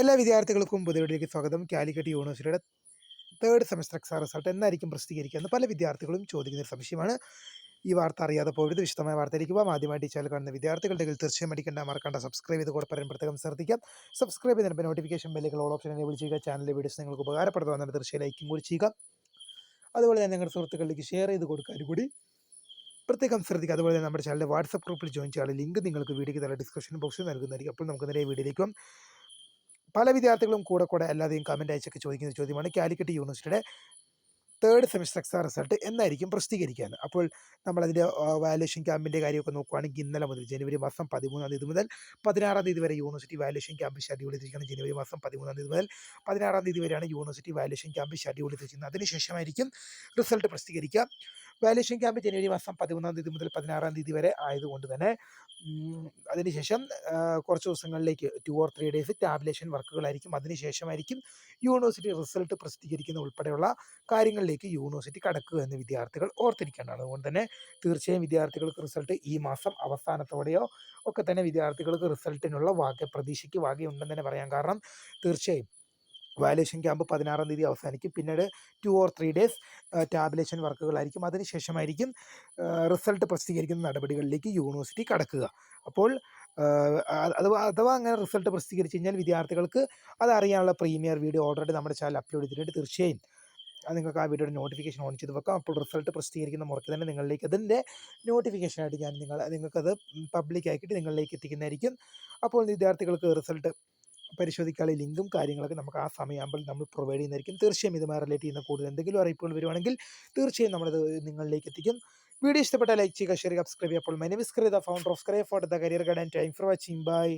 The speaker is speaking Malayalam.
എല്ലാ വിദ്യാർത്ഥികൾക്കും പുതിയവിടേക്ക് സ്വാഗതം. കാലിക്കറ്റ് യൂണിവേഴ്സിറ്റിയുടെ തേർഡ് സെമസ്റ്റർ എക്സാം റിസൾട്ട് എന്നായിരിക്കും പ്രസിദ്ധീകരിക്കുക എന്ന് പല വിദ്യാർത്ഥികളും ചോദിക്കുന്ന ഒരു സംശയമാണ്. ഈ വാർത്ത അറിയാതെ പോകരുത്. വിശദമായ വാർത്തയിലേക്ക് പോകാം ആദ്യമായിട്ട് ചാനൽ കാണുന്ന വിദ്യാർത്ഥികളുടെ തീർച്ചയായും അടിക്കേണ്ട മറക്കേണ്ട. സബ്സ്ക്രൈബ് ചെയ്ത് കൂടെ പറയാൻ പ്രത്യേകം ശ്രദ്ധിക്കാം. സബ്സ്ക്രൈബ് ചെയ്തപ്പോൾ നോട്ടിഫിക്കേഷൻ ബെല്ലുകൾ ഓൾ ഓപ്ഷൻ എനേബിൾ ചെയ്യുക. ചാനലിലെ വീഡിയോസ് നിങ്ങൾക്ക് ഉപകാരപ്പെടുന്നതാണ് തീർച്ചയായും ലൈക്കും കൂടി ചെയ്യുക. അതുപോലെ തന്നെ നിങ്ങളുടെ സുഹൃത്തുക്കളിലേക്ക് ഷെയർ ചെയ്ത് കൊടുക്കാനും കൂടി പ്രത്യേകം ശ്രദ്ധിക്കുക. അതുപോലെ തന്നെ നമ്മുടെ ചാനലിലെ വാട്സപ്പ് ഗ്രൂപ്പിൽ ജോയിൻ ചെയ്യാനുള്ള ലിങ്ക് നിങ്ങൾക്ക് വീഡിയോയ്ക്ക് തന്നെ ഡിസ്ക്രിപ്ഷൻ ബോക്സിൽ നൽകുന്നതായിരിക്കും. അപ്പോൾ നമുക്ക് നേരെ വീഡിയോയിലേക്ക്. പല വിദ്യാർത്ഥികളും കൂടെ കൂടെ അല്ലാതെയും കമന്റ് അയച്ചൊക്കെ ചോദിക്കുന്ന ചോദ്യമാണ് കാലിക്കറ്റ് യൂണിവേഴ്സിറ്റിയുടെ തേർഡ് സെമിസ്റ്റർ എക്സാം റിസൾട്ട് എന്നായിരിക്കും പ്രസിദ്ധീകരിക്കാൻ. അപ്പോൾ നമ്മളതിന്റെ വാല്യുവേഷൻ ക്യാമ്പിന്റെ കാര്യമൊക്കെ നോക്കുകയാണെങ്കിൽ ഇന്നലെ മുതൽ ജനുവരി മാസം പതിമൂന്നാം തീയതി മുതൽ പതിനാറാം തീയതി വരെ യൂണിവേഴ്സിറ്റി വാല്യുവേഷൻ ക്യാമ്പ് ഷെഡ്യൂൾ ചെയ്തിരിക്കുന്നത് ജനുവരി മാസം പതിമൂന്നാം തീയതി മുതൽ പതിനാറാം തീയതി വരെയാണ് യൂണിവേഴ്സിറ്റി വാല്യുവേഷൻ ക്യാമ്പ് ഷെഡ്യൂൾ ചെയ്തിരിക്കുന്നത് അതിനുശേഷമായിരിക്കും റിസൾട്ട് പ്രസിദ്ധീകരിക്കുക. വാല്യുവേഷൻ ക്യാമ്പ് ജനുവരി മാസം പതിമൂന്നാം തീയതി മുതൽ പതിനാറാം തീയതി വരെ ആയതുകൊണ്ട് തന്നെ അതിനുശേഷം കുറച്ച് ദിവസങ്ങളിലേക്ക് two or three days tabulation വർക്കുകളായിരിക്കും. അതിനുശേഷമായിരിക്കും യൂണിവേഴ്സിറ്റി റിസൾട്ട് പ്രസിദ്ധീകരിക്കുന്ന ഉൾപ്പെടെയുള്ള കാര്യങ്ങളിലേക്ക് യൂണിവേഴ്സിറ്റി കടക്കുക എന്ന് വിദ്യാർത്ഥികൾ ഓർത്തിരിക്കേണ്ടതാണ്. അതുകൊണ്ട് തന്നെ തീർച്ചയായും വിദ്യാർത്ഥികൾക്ക് റിസൾട്ട് ഈ മാസം അവസാനത്തോടെയോ ഒക്കെ തന്നെ വിദ്യാർത്ഥികൾക്ക് റിസൾട്ടിനുള്ള വാഗ്യ പ്രതീക്ഷയ്ക്ക് വാകയുണ്ടെന്ന് തന്നെ പറയാം. കാരണം തീർച്ചയായും വാല്യുവേഷൻ ക്യാമ്പ് പതിനാറാം തീയതി അവസാനിക്കും. പിന്നീട് two or three days tabulation വർക്കുകളായിരിക്കും. അതിനുശേഷമായിരിക്കും റിസൾട്ട് പ്രസിദ്ധീകരിക്കുന്ന നടപടികളിലേക്ക് യൂണിവേഴ്സിറ്റി കടക്കുക. അപ്പോൾ അഥവാ അഥവാ അങ്ങനെ റിസൾട്ട് പ്രസിദ്ധീകരിച്ച് കഴിഞ്ഞാൽ വിദ്യാർത്ഥികൾക്ക് അതറിയാനുള്ള പ്രീമിയർ വീഡിയോ ഓൾറെഡി നമ്മുടെ ചാനൽ അപ്ലോഡ് ചെയ്തിട്ടുണ്ട്. തീർച്ചയായും അത് നിങ്ങൾക്ക് ആ വീഡിയോയുടെ നോട്ടിഫിക്കേഷൻ ഓൺ ചെയ്ത് വെക്കാം. അപ്പോൾ റിസൾട്ട് പ്രസിദ്ധീകരിക്കുന്ന മുറയ്ക്ക് തന്നെ നിങ്ങളിലേക്ക് അതിന്റെ നോട്ടിഫിക്കേഷനായിട്ട് ഞാൻ നിങ്ങൾ നിങ്ങൾക്കത് പബ്ലിക് നിങ്ങളിലേക്ക് എത്തിക്കുന്നതായിരിക്കും. അപ്പോൾ വിദ്യാർത്ഥികൾക്ക് റിസൾട്ട് പരിശോധിക്കാനുള്ള ലിങ്കും കാര്യങ്ങളൊക്കെ നമുക്ക് ആ സമയമാകുമ്പോൾ നമ്മൾ പ്രൊവൈഡ് ചെയ്യുന്നതായിരിക്കും. തീർച്ചയായും ഇതുമായി റിലേറ്റ് ചെയ്യുന്ന കൂടുതൽ എന്തെങ്കിലും അറിയിപ്പുകൾ വരുവാണെങ്കിൽ തീർച്ചയായും നമ്മളത് നിങ്ങളിലേക്ക് എത്തിക്കും. വീഡിയോ ഇഷ്ടപ്പെട്ടാൽ ലൈക്ക് ചെയ്യുക ഷെയർ സബ്സ്ക്രൈബ് ചെയ്യുക. അപ്പോൾ my name is Krita founder of scry for the career guide and time for watching bye